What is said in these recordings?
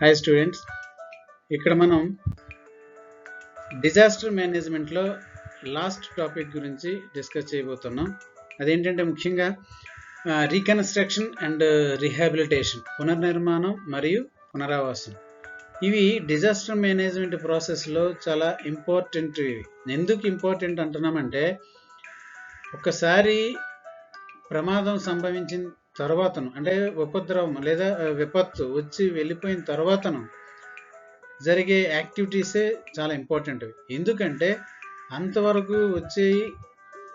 Hi students ఇక్కడ మనం disaster మేనేజ్మెంట్లో లాస్ట్ టాపిక్ గురించి డిస్కస్ చేయబోతున్నాం. అదేంటంటే ముఖ్యంగా రీకన్స్ట్రక్షన్ అండ్ రీహాబిలిటేషన్ పునర్నిర్మాణం మరియు పునరావాసం. ఇవి డిజాస్టర్ మేనేజ్మెంట్ ప్రాసెస్లో చాలా ఇంపార్టెంట్ ఇవి. ఎందుకు ఇంపార్టెంట్ అంటున్నామంటే ఒకసారి ప్రమాదం సంభవించిన తర్వాతను. అంటే ఉపద్రవం లేదా విపత్తు వచ్చి వెళ్ళిపోయిన తర్వాతను జరిగే యాక్టివిటీసే చాలా ఇంపార్టెంట్ ఎందుకంటే అంతవరకు వచ్చే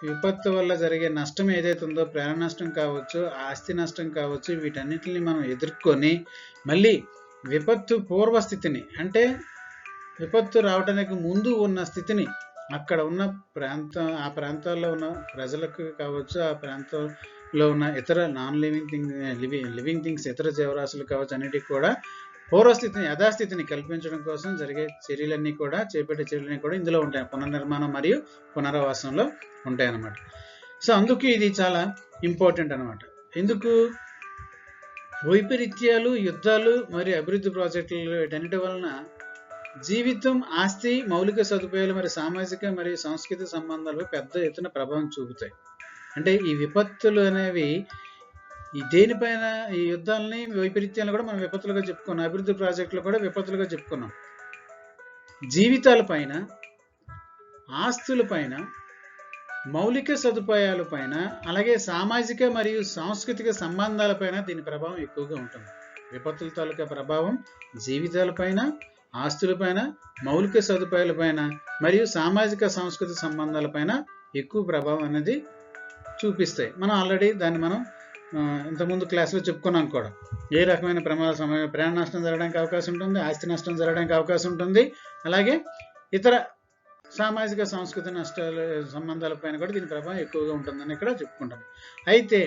విపత్తు వల్ల జరిగే నష్టం ఏదైతే ఉందో ప్రాణ నష్టం కావచ్చు ఆస్తి నష్టం కావచ్చు వీటన్నిటిని మనం ఎదుర్కొని మళ్ళీ విపత్తు పూర్వస్థితిని అంటే విపత్తు రావడానికి ముందు ఉన్న స్థితిని అక్కడ ఉన్న ప్రాంతం ఆ ప్రాంతాల్లో ఉన్న ప్రజలకు కావచ్చు ఆ ప్రాంతం లో ఉన్న ఇతర non living thing living living things ఇతర జీవరాశులు కావచ్చు అన్నిటికీ కూడా పూర్వస్థితిని యథాస్థితిని కల్పించడం కోసం జరిగే చర్యలన్నీ కూడా చేపట్టే చర్యలన్నీ కూడా ఇందులో ఉంటాయి. పునర్నిర్మాణం మరియు పునరావాసంలో ఉంటాయి అన్నమాట సో అందుకు ఇది చాలా ఇంపార్టెంట్ అనమాట ఎందుకు? వైపరీత్యాలు యుద్ధాలు మరియు అభివృద్ధి ప్రాజెక్టులు వీటన్నిటి వలన జీవితం ఆస్తి మౌలిక సదుపాయాలు మరియు సామాజిక మరియు సాంస్కృతిక సంబంధాలు పెద్ద ఎత్తున ప్రభావం చూపుతాయి. అంటే ఈ విపత్తులు అనేవి ఈ దేనిపైన ఈ యుద్ధాలని వైపరీత్యాలను కూడా మనం విపత్తులుగా చెప్పుకున్నాం. అభివృద్ధి ప్రాజెక్టులు కూడా విపత్తులుగా చెప్పుకున్నాం. జీవితాల పైన ఆస్తుల పైన మౌలిక సదుపాయాల పైన అలాగే సామాజిక మరియు సాంస్కృతిక సంబంధాలపైన దీని ప్రభావం ఎక్కువగా ఉంటుంది. విపత్తుల తాలూకా ప్రభావం జీవితాలపైన ఆస్తులపైన మౌలిక సదుపాయాలపైన మరియు సామాజిక సాంస్కృతిక సంబంధాలపైన ఎక్కువ ప్రభావం అనేది చూపిస్తాయి. మనం ఆల్రెడీ దాన్ని మనం ఇంతకుముందు క్లాస్లో చెప్పుకున్నాం కూడా. ఏ రకమైన ప్రమాద సమయం ప్రాణ నష్టం జరగడానికి అవకాశం ఉంటుంది ఆస్తి నష్టం జరగడానికి అవకాశం ఉంటుంది. అలాగే ఇతర సామాజిక సాంస్కృతిక నష్టాలు సంబంధాలపైన కూడా దీని ప్రభావం ఎక్కువగా ఉంటుందని ఇక్కడ చెప్పుకుంటాం. అయితే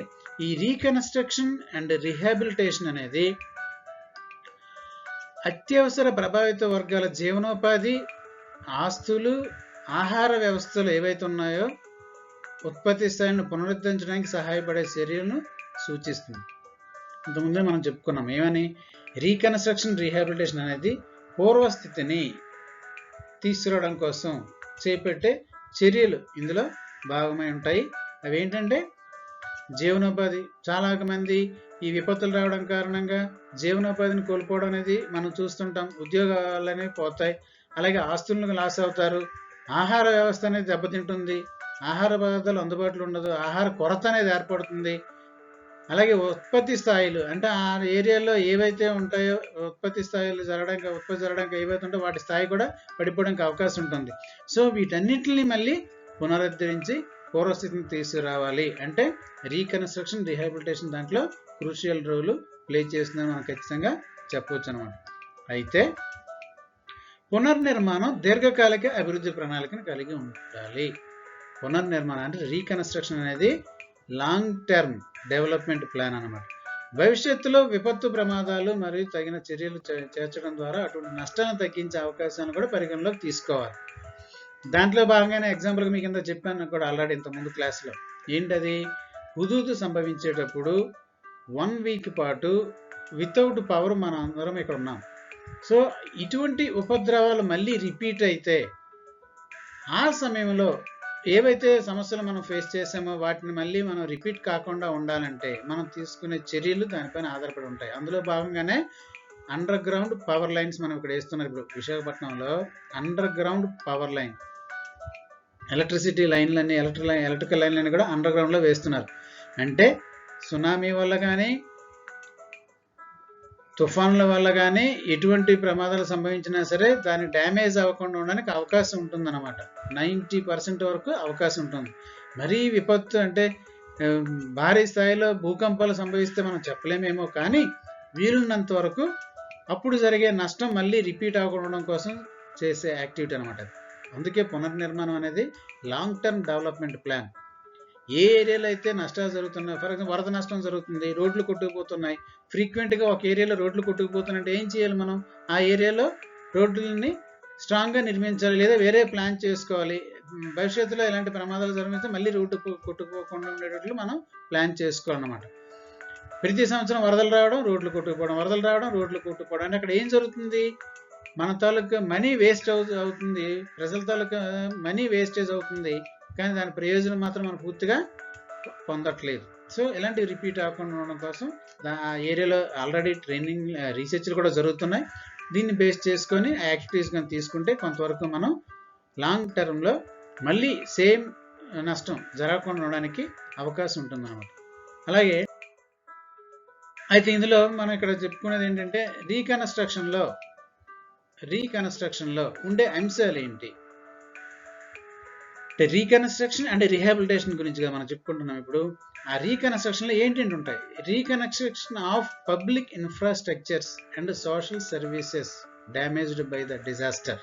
ఈ రీకన్స్ట్రక్షన్ అండ్ రీహాబిలిటేషన్ అనేది అత్యవసర ప్రభావిత వర్గాల జీవనోపాధి ఆస్తులు ఆహార వ్యవస్థలు ఏవైతే ఉన్నాయో ఉత్పత్తి స్థాయిని పునరుద్ధరించడానికి సహాయపడే చర్యలను సూచిస్తుంది. ఇంతకుముందే మనం చెప్పుకున్నాం ఏమని? రీకన్స్ట్రక్షన్ రీహాబిలిటేషన్ అనేది పూర్వస్థితిని తీసుకురావడం కోసం చేపట్టే చర్యలు ఇందులో భాగమై ఉంటాయి. అవి ఏంటంటే జీవనోపాధి. చాలా మంది ఈ విపత్తులు రావడం కారణంగా జీవనోపాధిని కోల్పోవడం అనేది మనం చూస్తుంటాం. ఉద్యోగాలు అనేవి పోతాయి. అలాగే ఆస్తులను లాస్ అవుతారు. ఆహార వ్యవస్థ అనేది దెబ్బతింటుంది. ఆహార పదార్థాలు అందుబాటులో ఉండదు. ఆహార కొరత అనేది ఏర్పడుతుంది. అలాగే ఉత్పత్తి స్థాయిలు అంటే ఆ ఏరియాలో ఏవైతే ఉంటాయో ఉత్పత్తి స్థాయిలు జరగడానికి ఉత్పత్తి జరగడానికి ఏవైతే ఉంటాయో వాటి స్థాయి కూడా పడిపోవడానికి అవకాశం ఉంటుంది. సో వీటన్నిటిని మళ్ళీ పునరుద్ధరించి పూర్వస్థితిని తీసుకురావాలి. అంటే రీకన్స్ట్రక్షన్ రీహాబిలిటేషన్ దాంట్లో క్రూషియల్ రోల్ ప్లే చేస్తుందని మనం ఖచ్చితంగా చెప్పవచ్చు అనమాట అయితే పునర్నిర్మాణం దీర్ఘకాలిక అభివృద్ధి ప్రణాళికను కలిగి ఉండాలి. పునర్నిర్మాణం అంటే రీకన్స్ట్రక్షన్ అనేది లాంగ్ టర్మ్ డెవలప్మెంట్ ప్లాన్ అనమాట భవిష్యత్తులో విపత్తు ప్రమాదాలు మరియు తగిన చర్యలు చేర్చడం ద్వారా అటువంటి నష్టాలను తగ్గించే అవకాశాలను కూడా పరిగణలోకి తీసుకోవాలి. దాంట్లో భాగంగానే ఎగ్జాంపుల్గా మీకు ఇంత చెప్పాను కూడా ఆల్రెడీ ఇంతకుముందు క్లాస్లో ఏంటది? హుదూదు సంభవించేటప్పుడు వన్ వీక్ పాటు వితౌట్ పవర్ మనం అందరం ఇక్కడ ఉన్నాం. సో ఇటువంటి ఉపద్రవాలు మళ్ళీ రిపీట్ అయితే ఆ సమయంలో ఏవైతే సమస్యలు మనం ఫేస్ చేసామో వాటిని మళ్ళీ మనం రిపీట్ కాకుండా ఉండాలంటే మనం తీసుకునే చర్యలు దానిపైన ఆధారపడి ఉంటాయి. అందులో భాగంగానే అండర్ గ్రౌండ్ పవర్ లైన్స్ మనం ఇక్కడ వేస్తున్నారు. ఇప్పుడు విశాఖపట్నంలో underground power line electricity లైన్లన్నీ ఎలక్ట్రిక్ ఎలక్ట్రికల్ లైన్లన్నీ కూడా అండర్ గ్రౌండ్లో వేస్తున్నారు. అంటే సునామీ వల్ల కానీ తుఫాన్ల వల్ల కానీ ఎటువంటి ప్రమాదాలు సంభవించినా సరే దాని డ్యామేజ్ అవ్వకుండా ఉండడానికి అవకాశం ఉంటుందన్నమాట. నైంటీ పర్సెంట్ వరకు అవకాశం ఉంటుంది. మరీ విపత్తు అంటే భారీ స్థాయిలో భూకంపాలు సంభవిస్తే మనం చెప్పలేమేమో కానీ వీలున్నంత వరకు అప్పుడు జరిగే నష్టం మళ్ళీ రిపీట్ అవ్వకుండా కోసం చేసే యాక్టివిటీ అనమాట అందుకే పునర్నిర్మాణం అనేది లాంగ్ టర్మ్ డెవలప్మెంట్ ప్లాన్. ఏ ఏరియాలో అయితే నష్టాలు జరుగుతున్నాయి ఫర్ ఎగ్జాంపుల్ వరద నష్టం జరుగుతుంది రోడ్లు కొట్టుకుపోతున్నాయి ఫ్రీక్వెంట్గా ఒక ఏరియాలో రోడ్లు కొట్టుకుపోతున్నాయంటే ఏం చేయాలి మనం? ఆ ఏరియాలో రోడ్లని స్ట్రాంగ్గా నిర్మించాలి లేదా వేరే ప్లాన్ చేసుకోవాలి. భవిష్యత్తులో ఎలాంటి ప్రమాదాలు జరిగితే మళ్ళీ రోడ్డు కొట్టుకుపోకుండా ఉండేటట్లు మనం ప్లాన్ చేసుకోవాలన్నమాట. ప్రతి సంవత్సరం వరదలు రావడం రోడ్లు కొట్టుకుపోవడం వరదలు రావడం రోడ్లు కొట్టుకుపోవడం. అంటే అక్కడ ఏం జరుగుతుంది? మన తాలూకా మనీ వేస్ట్ అవుతుంది. ప్రజల తాలూకా మనీ వేస్టేజ్ అవుతుంది. కానీ దాని ప్రయోజనం మాత్రం మనం పూర్తిగా పొందట్లేదు. సో ఇలాంటివి రిపీట్ అవ్వకుండా ఉండడం కోసం ఆ ఏరియాలో ఆల్రెడీ ట్రైనింగ్ రీసెర్చ్లు కూడా జరుగుతున్నాయి. దీన్ని బేస్ చేసుకొని ఆ యాక్టివిటీస్ కానీ తీసుకుంటే కొంతవరకు మనం లాంగ్ టర్మ్లో మళ్ళీ సేమ్ నష్టం జరగకుండా ఉండడానికి అవకాశం ఉంటుంది అనమాట అలాగే అయితే ఇందులో మనం ఇక్కడ చెప్పుకునేది ఏంటంటే రీకన్స్ట్రక్షన్లో రీకన్స్ట్రక్షన్లో ఉండే అంశాలు ఏంటి? అంటే రీకన్స్ట్రక్షన్ అండ్ రీహాబిలిటేషన్ గురించి మనం చెప్పుకుంటున్నాం ఇప్పుడు. ఆ రీకన్స్ట్రక్షన్లో ఏంటంటే ఉంటాయి? Reconstruction of public infrastructures and social services damaged by the disaster.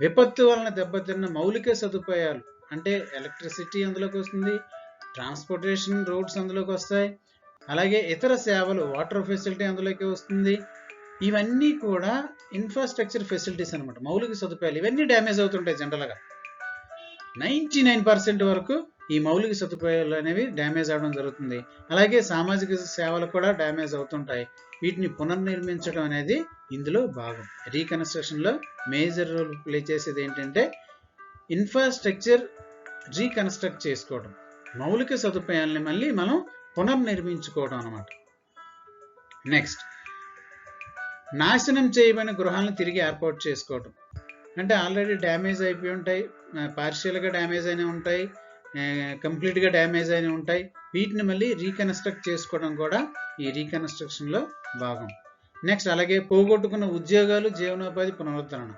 విపత్తు వలన దెబ్బతిన్న మౌలిక సదుపాయాలు అంటే ఎలక్ట్రిసిటీ అందులోకి వస్తుంది ట్రాన్స్పోర్టేషన్ రోడ్స్ అందులోకి వస్తాయి అలాగే ఇతర సేవలు వాటర్ ఫెసిలిటీ అందులోకి వస్తుంది. ఇవన్నీ కూడా ఇన్ఫ్రాస్ట్రక్చర్ ఫెసిలిటీస్ అనమాట మౌలిక సదుపాయాలు ఇవన్నీ డ్యామేజ్ అవుతుంటాయి జనరల్గా. నైంటీ నైన్ పర్సెంట్ వరకు ఈ మౌలిక సదుపాయాలు అనేవి డ్యామేజ్ అవడం జరుగుతుంది. అలాగే సామాజిక సేవలు కూడా డ్యామేజ్ అవుతుంటాయి. వీటిని పునర్నిర్మించడం అనేది ఇందులో భాగం. రీకన్స్ట్రక్షన్లో మేజర్ రోల్ ప్లే చేసేది ఏంటంటే ఇన్ఫ్రాస్ట్రక్చర్ రీకన్స్ట్రక్ట్ చేసుకోవడం. మౌలిక సదుపాయాలని మళ్ళీ మనం పునర్నిర్మించుకోవడం అనమాట నెక్స్ట్ నాశనం చేయబడిన గృహాలను తిరిగి ఏర్పాటు చేసుకోవడం. అంటే ఆల్రెడీ డ్యామేజ్ అయిపోయి ఉంటాయి. పార్షియల్గా డ్యామేజ్ అయినా ఉంటాయి కంప్లీట్గా డ్యామేజ్ అయినా ఉంటాయి. వీటిని మళ్ళీ రీకన్స్ట్రక్ట్ చేసుకోవడం కూడా ఈ రీకన్స్ట్రక్షన్లో భాగం. నెక్స్ట్ అలాగే పోగొట్టుకున్న ఉద్యోగాలు జీవనోపాధి పునరుద్ధరణ.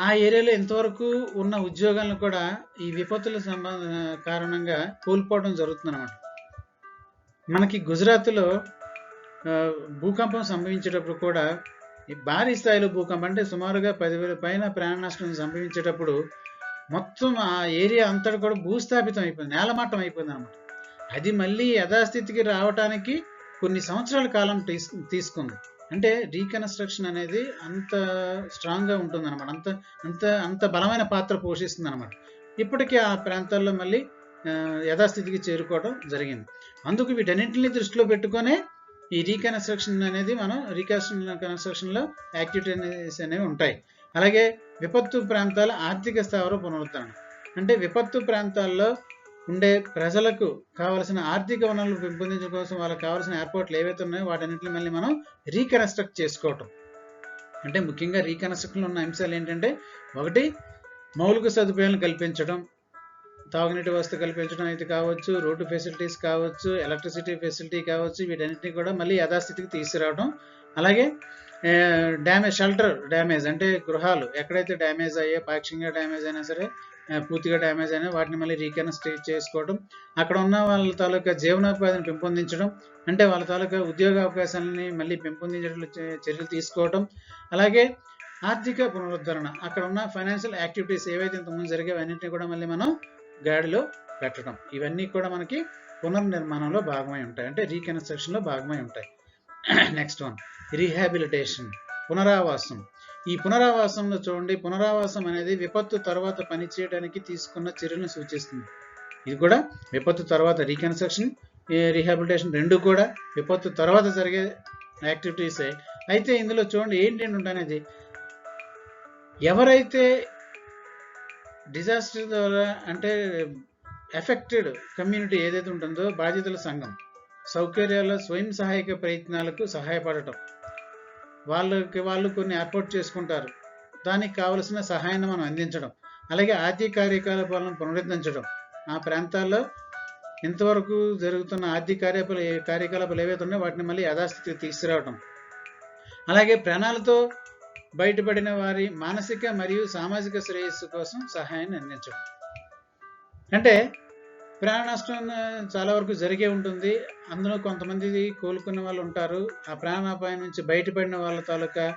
ఆ ఏరియాలో ఎంతవరకు ఉన్న ఉద్యోగాలను కూడా ఈ విపత్తుల సంబంధ కారణంగా కోల్పోవడం జరుగుతుందన్నమాట. మనకి గుజరాత్లో భూకంపం సంభవించేటప్పుడు కూడా భారీ స్థాయిలో భూకంపం అంటే సుమారుగా పదివేల పైన ప్రాణ నష్టం సంభవించేటప్పుడు మొత్తం ఆ ఏరియా అంతటా కూడా భూస్థాపితం అయిపోయింది నేలమట్టం అయిపోయింది అనమాట అది మళ్ళీ యథాస్థితికి రావటానికి కొన్ని సంవత్సరాల కాలం తీసుకుంది. అంటే రీకన్స్ట్రక్షన్ అనేది అంత స్ట్రాంగ్గా ఉంటుంది అనమాట అంత అంత అంత బలమైన పాత్ర పోషిస్తుంది అనమాట ఇప్పటికీ ఆ ప్రాంతాల్లో మళ్ళీ యథాస్థితికి చేరుకోవడం జరిగింది. అందుకు వీటన్నింటినీ దృష్టిలో పెట్టుకొనే ఈ రీకన్స్ట్రక్షన్ అనేది మనం రీకన్స్ట్రక్షన్ కన్స్ట్రక్షన్లో యాక్టివిటీస్ అనేవి ఉంటాయి. అలాగే విపత్తు ప్రాంతాల ఆర్థిక స్థావర పునరుద్ధరణ. అంటే విపత్తు ప్రాంతాల్లో ఉండే ప్రజలకు కావలసిన ఆర్థిక వనరులు పెంపొందించడం కోసం వాళ్ళకి కావాల్సిన ఏర్పాట్లు ఏవైతే ఉన్నాయో వాటన్నింటిని మళ్ళీ మనం రీకన్స్ట్రక్ట్ చేసుకోవటం. అంటే ముఖ్యంగా రీకన్స్ట్రక్షన్లో ఉన్న అంశాలు ఏంటంటే ఒకటి మౌలిక సదుపాయాలను కల్పించడం తాగునీటి వ్యవస్థ కల్పించడం అయితే కావచ్చు రోడ్డు ఫెసిలిటీస్ కావచ్చు ఎలక్ట్రిసిటీ ఫెసిలిటీ కావచ్చు వీటన్నిటిని కూడా మళ్ళీ యథాస్థితికి తీసుకురావడం. అలాగే డ్యామేజ్ షెల్టర్ డ్యామేజ్ అంటే గృహాలు ఎక్కడైతే డ్యామేజ్ అయ్యే పాక్షికంగా డ్యామేజ్ అయినా సరే పూర్తిగా డ్యామేజ్ అయినా వాటిని మళ్ళీ రీకన్స్ట్రక్ట్ చేసుకోవడం. అక్కడ ఉన్న వాళ్ళ తాలూకా జీవనోపాధిని పెంపొందించడం. అంటే వాళ్ళ తాలూకా ఉద్యోగ అవకాశాలని మళ్ళీ పెంపొందించడం చర్యలు తీసుకోవడం. అలాగే ఆర్థిక పునరుద్ధరణ. అక్కడ ఉన్న ఫైనాన్షియల్ యాక్టివిటీస్ ఏవైతే ఇంతకుముందు జరిగాయో అన్నింటినీ కూడా మళ్ళీ మనం గాడిలో పెట్టడం. ఇవన్నీ కూడా మనకి పునర్నిర్మాణంలో భాగమై ఉంటాయి. అంటే రీకన్స్ట్రక్షన్లో భాగమై ఉంటాయి. నెక్స్ట్ వన్ రీహాబిలిటేషన్ పునరావాసం. ఈ పునరావాసంలో చూడండి. పునరావాసం అనేది విపత్తు తర్వాత పనిచేయడానికి తీసుకున్న చర్యలను సూచిస్తుంది. ఇది కూడా విపత్తు తర్వాత రీకన్స్ట్రక్షన్ రీహాబిలిటేషన్ రెండు కూడా విపత్తు తర్వాత జరిగే యాక్టివిటీసే అయితే ఇందులో చూడండి. ఏంటి అనేది ఎవరైతే డిజాస్టర్ ద్వారా అంటే ఎఫెక్టెడ్ కమ్యూనిటీ ఏదైతే ఉంటుందో బాధితుల సంఘం సౌకర్యాల స్వయం సహాయక ప్రయత్నాలకు సహాయపడటం. వాళ్ళకి వాళ్ళు కొన్ని ఏర్పాటు చేసుకుంటారు. దానికి కావలసిన సహాయాన్ని మనం అందించడం. అలాగే ఆర్థిక కార్యకలాపాలను పునరుద్ధరించడం. ఆ ప్రాంతాల్లో ఇంతవరకు జరుగుతున్న ఆర్థిక కార్యకలాపాలు కార్యకలాపాలు ఏవైతే ఉన్నాయో వాటిని మళ్ళీ యథాస్థితికి తీసుకురావడం అలాగే ప్రాణాలతో బయటపడిన వారి మానసిక మరియు సామాజిక శ్రేయస్సు కోసం సహాయాన్ని అందించడం. అంటే ప్రాణ నష్టం చాలా వరకు జరిగే ఉంటుంది. అందులో కొంతమంది కోలుకున్న వాళ్ళు ఉంటారు. ఆ ప్రాణాపాయం నుంచి బయటపడిన వాళ్ళ తాలూకా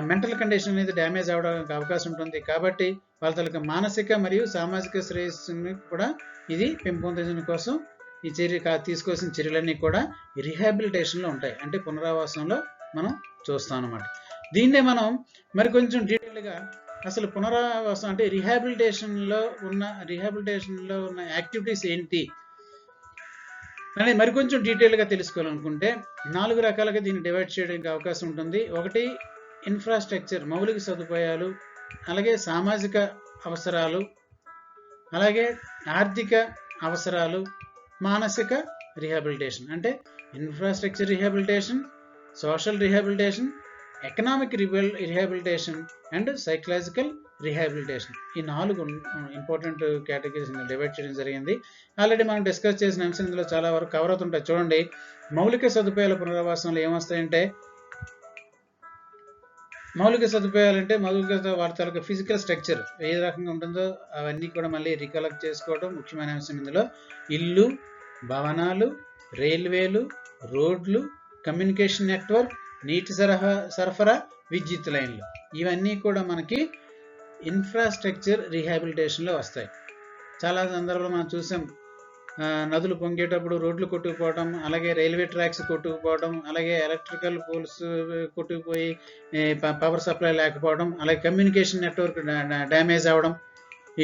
మెంటల్ కండిషన్ అనేది డ్యామేజ్ అవడానికి అవకాశం ఉంటుంది. కాబట్టి వాళ్ళ తాలూకా మానసిక మరియు సామాజిక శ్రేయస్సుని కూడా ఇది పెంపొందించడం కోసం ఈ చర్య తీసుకోవాల్సిన చర్యలన్నీ కూడా రిహాబిలిటేషన్లో ఉంటాయి. అంటే పునరావాసంలో మనం చూస్తాం అన్నమాట దీన్నే మనం మరి కొంచెం డీటెయిల్గా అసలు పునరావాసం అంటే రిహాబిలిటేషన్లో ఉన్న రిహాబిలిటేషన్లో ఉన్న యాక్టివిటీస్ ఏంటి అని మరికొంచెం డీటెయిల్గా తెలుసుకోవాలనుకుంటే నాలుగు రకాలుగా దీన్ని డివైడ్ చేయడానికి అవకాశం ఉంటుంది. ఒకటి ఇన్ఫ్రాస్ట్రక్చర్ మౌలిక సదుపాయాలు అలాగే సామాజిక అవసరాలు అలాగే ఆర్థిక అవసరాలు మానసిక రిహాబిలిటేషన్ అంటే infrastructure rehabilitation social rehabilitation economic rehabilitation and psychological rehabilitation ఈ నాలుగు ఇంపార్టెంట్ కేటగిరీస్ డివైడ్ చేయడం జరిగింది. ఆల్రెడీ మనం డిస్కస్ చేసిన అంశం ఇందులో చాలా వరకు కవర్ అవుతుంటాయి. చూడండి మౌలిక సదుపాయాల పునరావాసంలో ఏమొస్తాయంటే మౌలిక సదుపాయాలు అంటే మౌలిక వార్తలకు ఫిజికల్ స్ట్రక్చర్ ఏ రకంగా ఉంటుందో అవన్నీ కూడా మళ్ళీ రికలెక్ట్ చేసుకోవడం ముఖ్యమైన అంశం ఇందులో. ఇల్లు భవనాలు రైల్వేలు రోడ్లు కమ్యూనికేషన్ నెట్వర్క్ నీటి సరఫరా సరఫరా విద్యుత్ లైన్లు. ఇవన్నీ కూడా మనకి ఇన్ఫ్రాస్ట్రక్చర్ రీహాబిలిటేషన్లో వస్తాయి. చాలా సందర్భాలు మనం చూసాం. నదులు పొంగేటప్పుడు రోడ్లు కొట్టుకుపోవడం అలాగే రైల్వే ట్రాక్స్ కొట్టుకుపోవడం అలాగే ఎలక్ట్రికల్ పోల్స్ కొట్టుకుపోయి పవర్ సప్లై లేకపోవడం అలాగే కమ్యూనికేషన్ నెట్వర్క్ డ్యామేజ్ అవ్వడం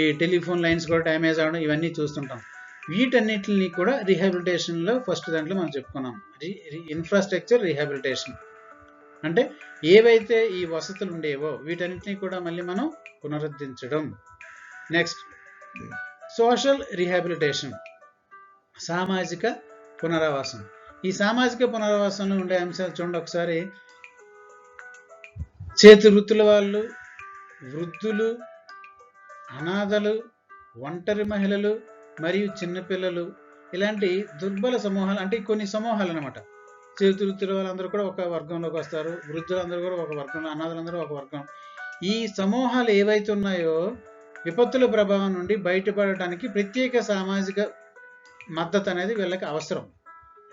ఈ టెలిఫోన్ లైన్స్ కూడా డ్యామేజ్ అవ్వడం ఇవన్నీ చూస్తుంటాం. వీటన్నిటిని కూడా రీహాబిలిటేషన్లో ఫస్ట్ దాంట్లో మనం చెప్పుకున్నాం. ఇన్ఫ్రాస్ట్రక్చర్ రీహాబిలిటేషన్ అంటే ఏవైతే ఈ వసతులు ఉండేవో వీటన్నిటిని కూడా మళ్ళీ మనం పునరుద్ధరించడం. నెక్స్ట్ సోషల్ రీహాబిలిటేషన్ సామాజిక పునరావాసం. ఈ సామాజిక పునరావాసంలో ఉండే అంశాలు చూడండి ఒకసారి. చేతి వృత్తుల వాళ్ళు వృద్ధులు అనాథలు ఒంటరి మహిళలు మరియు చిన్నపిల్లలు ఇలాంటి దుర్బల సమూహాలు అంటే కొన్ని సమూహాలు అనమాట చేతులు వృత్తుల వాళ్ళందరూ కూడా ఒక వర్గంలోకి వస్తారు. వృద్ధులందరూ కూడా ఒక వర్గంలో అనాథలందరూ ఒక వర్గం. ఈ సమూహాలు ఏవైతే ఉన్నాయో విపత్తుల ప్రభావం నుండి బయటపడటానికి ప్రత్యేక సామాజిక మద్దతు అనేది వీళ్ళకి అవసరం.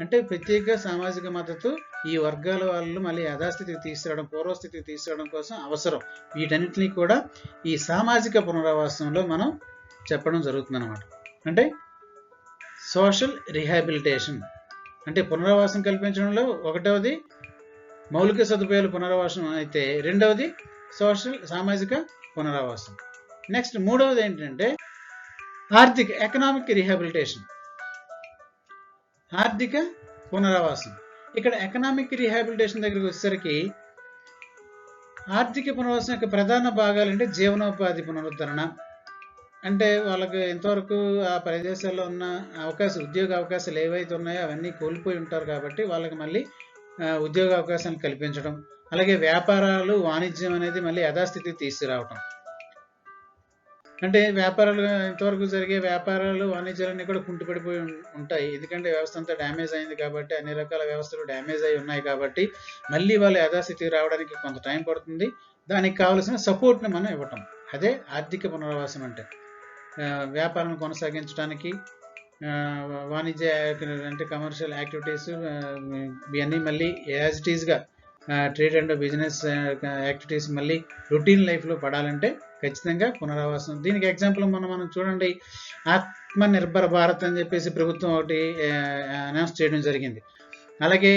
అంటే ప్రత్యేక సామాజిక మద్దతు ఈ వర్గాల వాళ్ళు మళ్ళీ యథాస్థితికి తీసుకురావడం పూర్వస్థితికి తీసుకురావడం కోసం అవసరం. వీటన్నిటిని కూడా ఈ సామాజిక పునరావాసంలో మనం చెప్పడం జరుగుతుంది అనమాట అంటే సోషల్ రిహాబిలిటేషన్ అంటే పునరావాసం కల్పించడంలో ఒకటవది మౌలిక సదుపాయాలు పునరావాసం అయితే రెండవది సోషల్ సామాజిక పునరావాసం. నెక్స్ట్ మూడవది ఏంటంటే ఆర్థిక ఎకనామిక్ రిహాబిలిటేషన్ ఆర్థిక పునరావాసం. ఇక్కడ ఎకనామిక్ రిహాబిలిటేషన్ దగ్గరికి వచ్చేసరికి ఆర్థిక పునరావాసం యొక్క ప్రధాన భాగాలు అంటే జీవనోపాధి పునరుద్ధరణ అంటే వాళ్ళకి ఎంతవరకు ఆ ప్రదేశాల్లో ఉన్న అవకాశం ఉద్యోగ అవకాశాలు ఏవైతే ఉన్నాయో అవన్నీ కోల్పోయి ఉంటారు కాబట్టి వాళ్ళకి మళ్ళీ ఉద్యోగ అవకాశాలు కల్పించడం అలాగే వ్యాపారాలు వాణిజ్యం అనేది మళ్ళీ యథాస్థితికి తీసుకురావటం. అంటే వ్యాపారాలు ఇంతవరకు జరిగే వ్యాపారాలు వాణిజ్యాలన్నీ కూడా కుంటుపడిపోయి ఉంటాయి. ఎందుకంటే వ్యవస్థ అంతా డ్యామేజ్ అయింది కాబట్టి అన్ని రకాల వ్యవస్థలు డ్యామేజ్ అయి ఉన్నాయి కాబట్టి మళ్ళీ వాళ్ళు యథాస్థితికి రావడానికి కొంత టైం పడుతుంది. దానికి కావలసిన సపోర్ట్ని మనం ఇవ్వటం. అదే ఆర్థిక పునరావాసం అంటే. వ్యాపారం కొనసాగించడానికి వాణిజ్య అంటే కమర్షియల్ యాక్టివిటీస్ ఇవన్నీ మళ్ళీ యాజ్ ఇట్ ఈస్గా ట్రేడ్ అండ్ బిజినెస్ యాక్టివిటీస్ మళ్ళీ రొటీన్ లైఫ్లో పడాలంటే ఖచ్చితంగా పునరావాసం. దీనికి ఎగ్జాంపుల్ మనం మనం చూడండి ఆత్మనిర్భర భారత్ అని చెప్పేసి ప్రభుత్వం ఒకటి అనౌన్స్ చేయడం జరిగింది. అలాగే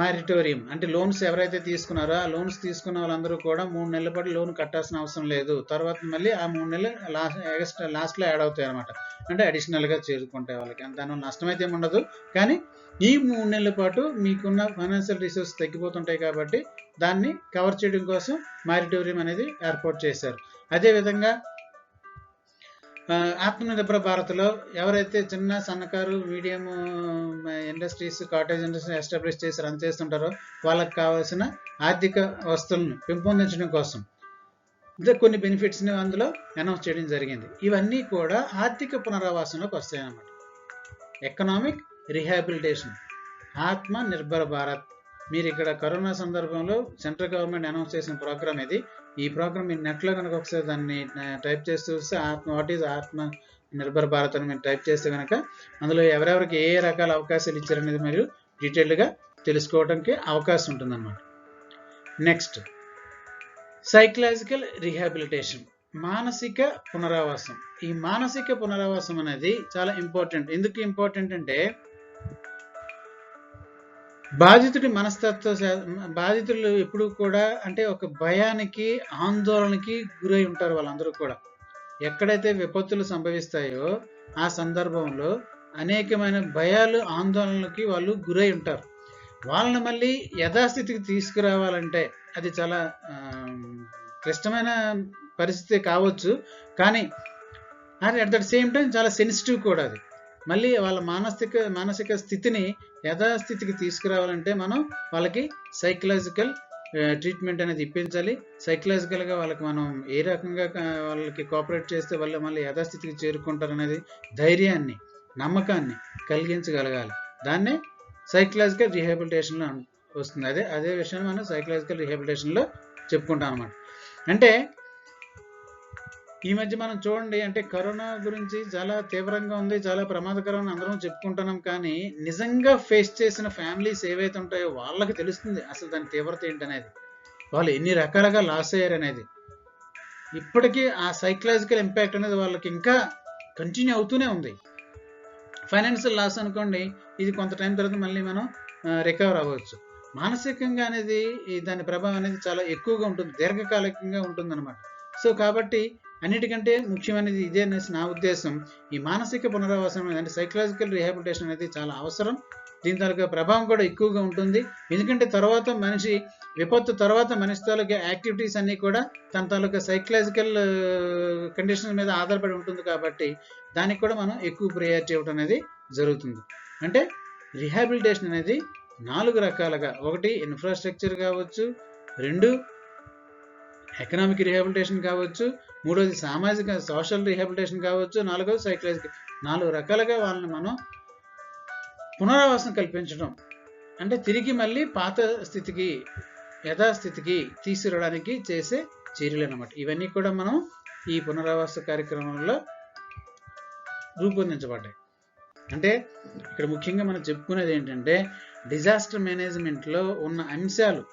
మారిటోరియం అంటే లోన్స్ ఎవరైతే తీసుకున్నారో ఆ లోన్స్ తీసుకున్న వాళ్ళందరూ కూడా మూడు నెలల పాటు లోన్ కట్టాల్సిన అవసరం లేదు. తర్వాత మళ్ళీ ఆ మూడు నెలలు లాస్ట్ ఎక్స్ట్రా లాస్ట్లో యాడ్ అవుతాయి అనమాట అంటే అడిషనల్గా చేరుకుంటాయి వాళ్ళకి. దానివల్ల నష్టం అయితే ఉండదు. కానీ ఈ మూడు నెలల పాటు మీకున్న ఫైనాన్షియల్ రిసోర్స్ తగ్గిపోతుంటాయి కాబట్టి దాన్ని కవర్ చేయడం కోసం మారిటోరియం అనేది ఏర్పాటు చేశారు. అదేవిధంగా ఆత్మనిర్భర భారత్లో ఎవరైతే చిన్న సన్నకారు medium industries cottage industries establish చేసి రన్ చేస్తుంటారో వాళ్ళకి కావాల్సిన ఆర్థిక వస్తువులను పెంపొందించడం కోసం. ఇంకా కొన్ని బెనిఫిట్స్ని అందులో అనౌన్స్ చేయడం జరిగింది. ఇవన్నీ కూడా ఆర్థిక పునరావాసంలోకి వస్తాయన్నమాట. ఎకనామిక్ రిహాబిలిటేషన్ ఆత్మ నిర్భర భారత్ మీరు ఇక్కడ కరోనా సందర్భంలో సెంట్రల్ గవర్నమెంట్ అనౌన్స్ చేసిన ప్రోగ్రామ్ ఇది. ఈ ప్రోగ్రామ్ మీరు నెట్లో కనుక ఒకసారి దాన్ని టైప్ చేసి చూస్తే ఆత్మ వాట్ ఈజ్ ఆత్మ నిర్భర్ భారత్ అని మీరు టైప్ చేస్తే కనుక అందులో ఎవరెవరికి ఏ రకాల అవకాశాలు ఇచ్చారనేది మీరు డీటెయిల్డ్గా తెలుసుకోవడానికి అవకాశం ఉంటుందన్నమాట. నెక్స్ట్ సైకలాజికల్ రిహాబిలిటేషన్ మానసిక పునరావాసం. ఈ మానసిక పునరావాసం అనేది చాలా ఇంపార్టెంట్. ఎందుకు ఇంపార్టెంట్ అంటే బాధితుడి మనస్తత్వ బాధితులు ఎప్పుడు కూడా అంటే ఒక భయానికి ఆందోళనకి గురై ఉంటారు వాళ్ళందరూ కూడా. ఎక్కడైతే విపత్తులు సంభవిస్తాయో ఆ సందర్భంలో అనేకమైన భయాలు ఆందోళనలకి వాళ్ళు గురై ఉంటారు. వాళ్ళని మళ్ళీ యథాస్థితికి తీసుకురావాలంటే అది చాలా క్లిష్టమైన పరిస్థితి కావచ్చు. కానీ అది అట్ దట్ సేమ్ టైం చాలా సెన్సిటివ్ కూడా అది. మళ్ళీ వాళ్ళ మానసిక మానసిక స్థితిని యథాస్థితికి తీసుకురావాలంటే మనం వాళ్ళకి సైకలాజికల్ ట్రీట్మెంట్ అనేది ఇప్పించాలి. సైకలాజికల్గా వాళ్ళకి మనం ఏ రకంగా వాళ్ళకి కోఆపరేట్ చేస్తే వాళ్ళు మళ్ళీ యథాస్థితికి చేరుకుంటారు అనేది ధైర్యాన్ని నమ్మకాన్ని కలిగించగలగాలి. దాన్నే సైకలాజికల్ రీహాబిలిటేషన్లో వస్తుంది. అదే అదే విషయాన్ని మనం సైకలాజికల్ రీహాబిలిటేషన్లో చెప్పుకుంటాం అనమాట అంటే ఈ మధ్య మనం చూడండి అంటే కరోనా గురించి చాలా తీవ్రంగా ఉంది చాలా ప్రమాదకరం అందరం చెప్పుకుంటున్నాం. కానీ నిజంగా ఫేస్ చేసిన ఫ్యామిలీస్ ఏవైతే ఉంటాయో వాళ్ళకి తెలుస్తుంది అసలు దాని తీవ్రత ఏంటనేది. వాళ్ళు ఎన్ని రకాలుగా లాస్ అయ్యారనేది. ఇప్పటికీ ఆ సైకలాజికల్ ఇంపాక్ట్ అనేది వాళ్ళకి ఇంకా కంటిన్యూ అవుతూనే ఉంది. ఫైనాన్షియల్ లాస్ అనుకోండి ఇది కొంత టైం తర్వాత మళ్ళీ మనం రికవర్ అవ్వచ్చు. మానసికంగా అనేది దాని ప్రభావం అనేది చాలా ఎక్కువగా ఉంటుంది దీర్ఘకాలికంగా ఉంటుంది అనమాట సో కాబట్టి అన్నిటికంటే ముఖ్యమైనది ఇదే అనేసి నా ఉద్దేశం. ఈ మానసిక పునరావాసం అనేది అంటే సైకలాజికల్ రిహాబిలిటేషన్ అనేది చాలా అవసరం. దీని తాలూకా ప్రభావం కూడా ఎక్కువగా ఉంటుంది. ఎందుకంటే తర్వాత మనిషి విపత్తు తర్వాత మనిషి తాలూకా యాక్టివిటీస్ అన్నీ కూడా తన తాలూకా సైకలాజికల్ కండిషన్ మీద ఆధారపడి ఉంటుంది కాబట్టి దానికి కూడా మనం ఎక్కువ ప్రయారిటీ ఇవ్వడం అనేది జరుగుతుంది. అంటే రిహాబిలిటేషన్ అనేది నాలుగు రకాలుగా ఒకటి ఇన్ఫ్రాస్ట్రక్చర్ కావచ్చు రెండు ఎకనామిక్ రిహాబిలిటేషన్ కావచ్చు మూడోది సామాజిక సోషల్ రీహాబిలిటేషన్ కావచ్చు నాలుగోది సైకలాజికల్ నాలుగు రకాలుగా వాళ్ళని మనం పునరావాసం కల్పించడం. అంటే తిరిగి మళ్ళీ పాత స్థితికి యథాస్థితికి తీసుకురావడానికి చేసే చర్యలు అన్నమాట. ఇవన్నీ కూడా మనం ఈ పునరావాస కార్యక్రమంలో రూపొందించబడ్డాయి. అంటే ఇక్కడ ముఖ్యంగా మనం చెప్పుకునేది ఏంటంటే డిజాస్టర్ మేనేజ్మెంట్లో ఉన్న అంశాలు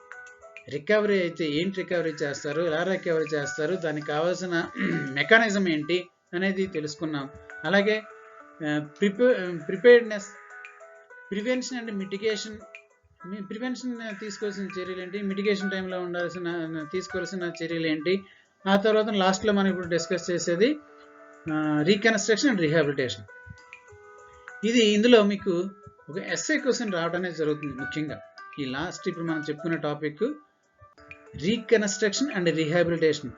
రికవరీ అయితే ఏంటి రికవరీ చేస్తారు ఎలా రికవరీ చేస్తారు దానికి కావాల్సిన మెకానిజం ఏంటి అనేది తెలుసుకున్నాం. అలాగే prep preparedness prevention and mitigation prevention తీసుకోవాల్సిన చర్యలు ఏంటి మిటిగేషన్ టైంలో ఉండాల్సిన తీసుకోవాల్సిన చర్యలు ఏంటి ఆ తర్వాత లాస్ట్లో మనం ఇప్పుడు డిస్కస్ చేసేది రీకన్స్ట్రక్షన్ అండ్ రీహాబిలిటేషన్. ఇది ఇందులో మీకు ఒక ఎస్ఏ క్వశ్చన్ రావడం అనేది జరుగుతుంది ముఖ్యంగా. ఈ లాస్ట్ ఇప్పుడు మనం చెప్పుకునే టాపిక్ రీకన్స్ట్రక్షన్ అండ్ రీహాబిలిటేషన్.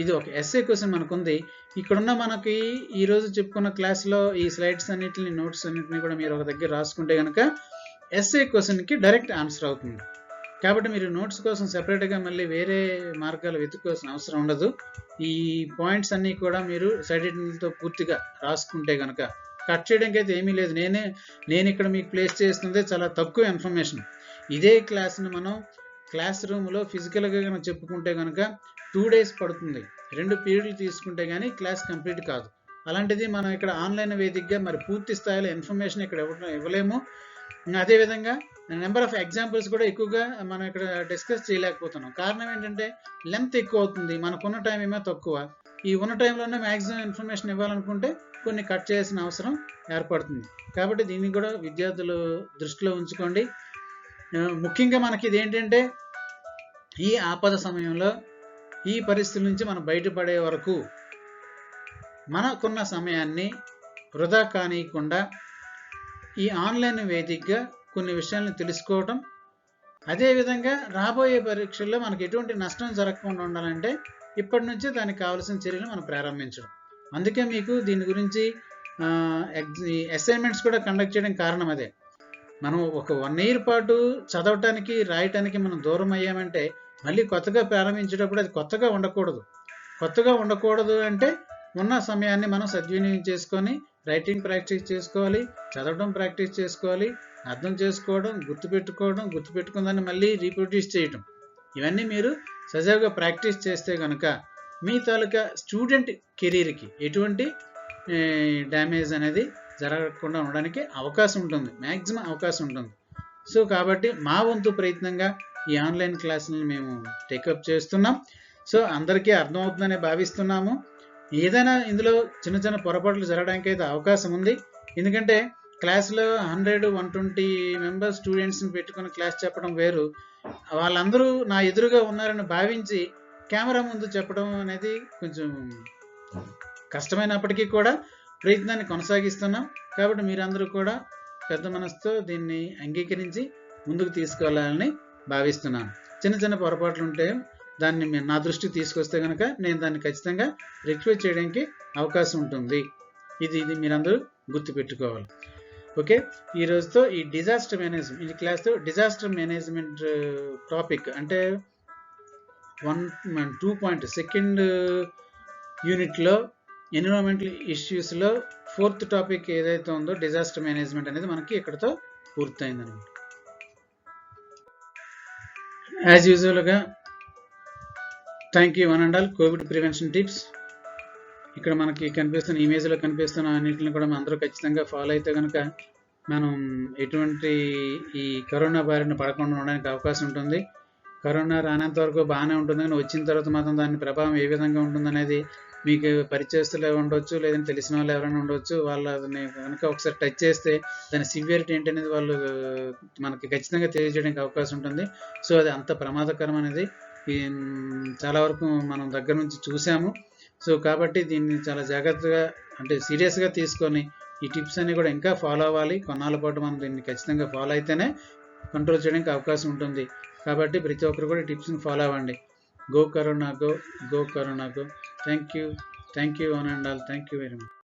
ఇది ఒక ఎస్ఏ క్వశ్చన్ మనకుంది. ఇక్కడున్న మనకి ఈరోజు చెప్పుకున్న క్లాస్లో ఈ స్లైడ్స్ అన్నింటిని నోట్స్ అన్నింటినీ కూడా మీరు ఒక దగ్గర రాసుకుంటే కనుక ఎస్ఏ క్వశ్చన్కి డైరెక్ట్ ఆన్సర్ అవుతుంది. కాబట్టి మీరు నోట్స్ కోసం సెపరేట్గా మళ్ళీ వేరే మార్గాలు వెతుక్కోవాల్సిన అవసరం ఉండదు. ఈ పాయింట్స్ అన్నీ కూడా మీరు సైడెడ్తో పూర్తిగా రాసుకుంటే కనుక కట్ చేయడానికి అయితే ఏమీ లేదు. నేనే నేను ఇక్కడ మీకు ప్లేస్ చేస్తుంది చాలా తక్కువ ఇన్ఫర్మేషన్ ఇదే క్లాస్ని మనం క్లాస్ రూమ్లో ఫిజికల్గా కనుక చెప్పుకుంటే కనుక టూ డేస్ పడుతుంది. రెండు పీరియడ్లు తీసుకుంటే కానీ క్లాస్ కంప్లీట్ కాదు. అలాంటిది మనం ఇక్కడ ఆన్లైన్ వేదికగా మరి పూర్తి స్థాయిలో ఇన్ఫర్మేషన్ ఇక్కడ ఇవ్వడం ఇవ్వలేము. అదేవిధంగా నెంబర్ ఆఫ్ ఎగ్జాంపుల్స్ కూడా ఎక్కువగా మనం ఇక్కడ డిస్కస్ చేయలేకపోతున్నాం. కారణం ఏంటంటే లెంత్ ఎక్కువ అవుతుంది. మనకున్న టైం ఏమో తక్కువ. ఈ ఉన్న టైంలోనే మ్యాక్సిమం ఇన్ఫర్మేషన్ ఇవ్వాలనుకుంటే కొన్ని కట్ చేయాల్సిన అవసరం ఏర్పడుతుంది. కాబట్టి దీన్ని కూడా విద్యార్థులు దృష్టిలో ఉంచుకోండి. ముఖ్యంగా మనకి ఇది ఏంటంటే ఈ ఆపద సమయంలో ఈ పరిస్థితుల నుంచి మనం బయటపడే వరకు మనకున్న సమయాన్ని వృధా కానియకుండా ఈ ఆన్లైన్ వేదికగా కొన్ని విషయాలను తెలుసుకోవటం అదేవిధంగా రాబోయే పరీక్షల్లో మనకి ఎటువంటి నష్టం జరగకుండా ఉండాలంటే ఇప్పటి నుంచే దానికి కావాల్సిన చర్యలు మనం ప్రారంభించడం. అందుకే మీకు దీని గురించి అసైన్మెంట్స్ కూడా కండక్ట్ చేయడం కారణం అదే. మనం ఒక వన్ ఇయర్ పాటు చదవటానికి రాయటానికి మనం దూరం అయ్యామంటే మళ్ళీ కొత్తగా ప్రారంభించేటప్పుడు అది కొత్తగా ఉండకూడదు. కొత్తగా ఉండకూడదు అంటే ఉన్న సమయాన్ని మనం సద్వినియోగం చేసుకొని రైటింగ్ ప్రాక్టీస్ చేసుకోవాలి చదవడం ప్రాక్టీస్ చేసుకోవాలి అర్థం చేసుకోవడం గుర్తుపెట్టుకోవడం గుర్తుపెట్టుకుందని మళ్ళీ రీప్రొడ్యూస్ చేయటం. ఇవన్నీ మీరు సజావుగా ప్రాక్టీస్ చేస్తే కనుక మీ తాలూకా స్టూడెంట్ కెరీర్కి ఎటువంటి డ్యామేజ్ అనేది జరగకుండా ఉండడానికి అవకాశం ఉంటుంది. మ్యాక్సిమం అవకాశం ఉంటుంది. సో కాబట్టి మా వంతు ప్రయత్నంగా ఈ ఆన్లైన్ క్లాసులను మేము టేకప్ చేస్తున్నాం. సో అందరికీ అర్థమవుతుందని భావిస్తున్నాము. ఏదైనా ఇందులో చిన్న చిన్న పొరపాట్లు జరగడానికి అయితే అవకాశం ఉంది. ఎందుకంటే క్లాస్లో హండ్రెడ్ వన్ ట్వంటీ మెంబర్స్ స్టూడెంట్స్ని పెట్టుకుని క్లాస్ చెప్పడం వేరు. వాళ్ళందరూ నా ఎదురుగా ఉన్నారని భావించి కెమెరా ముందు చెప్పడం అనేది కొంచెం కష్టమైనప్పటికీ కూడా ప్రయత్నాన్ని కొనసాగిస్తున్నాం. కాబట్టి మీరందరూ కూడా పెద్ద మనసుతో దీన్ని అంగీకరించి ముందుకు తీసుకెళ్ళాలని భావిస్తున్నాను. చిన్న చిన్న పొరపాట్లు ఉంటే దాన్ని నా దృష్టికి తీసుకొస్తే కనుక నేను దాన్ని ఖచ్చితంగా రిక్వెస్ట్ చేయడానికి అవకాశం ఉంటుంది. ఇది ఇది మీరందరూ గుర్తుపెట్టుకోవాలి. ఓకే? ఈ రోజుతో ఈ డిజాస్టర్ మేనేజ్మెంట్ ఈ క్లాస్తో డిజాస్టర్ మేనేజ్మెంట్ టాపిక్ అంటే వన్ టూ పాయింట్ సెకండ్ యూనిట్లో ఎన్విరాన్మెంటల్ ఇష్యూస్లో ఫోర్త్ టాపిక్ ఏదైతే ఉందో డిజాస్టర్ మేనేజ్మెంట్ అనేది మనకి ఇక్కడతో పూర్తయింది అనమాట యాజ్ యూజువల్గా thank you one and all covid prevention tips ఇక్కడ మనకి కనిపిస్తున్న ఇమేజ్లో కనిపిస్తున్న అన్నింటిని కూడా మనం అందరూ ఖచ్చితంగా ఫాలో అయితే కనుక మనం ఎటువంటి ఈ కరోనా బారిన పడకుండా ఉండడానికి అవకాశం ఉంటుంది. కరోనా రానంత వరకు బాగానే ఉంటుంది కానీ వచ్చిన తర్వాత మాత్రం దాని ప్రభావం ఏ విధంగా ఉంటుందనేది మీకు పరిచయస్తులు ఉండొచ్చు లేదంటే తెలిసిన వాళ్ళు ఎవరైనా ఉండొచ్చు వాళ్ళని కనుక ఒకసారి టచ్ చేస్తే దాని సివియరిటీ ఏంటనేది వాళ్ళు మనకి ఖచ్చితంగా తెలియజేయడానికి అవకాశం ఉంటుంది. సో అది అంత ప్రమాదకరం అనేది చాలా వరకు మనం దగ్గర నుంచి చూసాము. సో కాబట్టి దీన్ని చాలా జాగ్రత్తగా అంటే సీరియస్గా తీసుకొని ఈ టిప్స్ అన్ని కూడా ఇంకా ఫాలో అవ్వాలి. కొన్నాళ్ళ పాటు మనం దీన్ని ఖచ్చితంగా ఫాలో అయితేనే కంట్రోల్ చేయడానికి అవకాశం ఉంటుంది. కాబట్టి ప్రతి ఒక్కరు కూడా ఈ టిప్స్ని ఫాలో అవ్వండి. Go corona go go corona go Thank you. Thank you, Anandal. Thank you very much.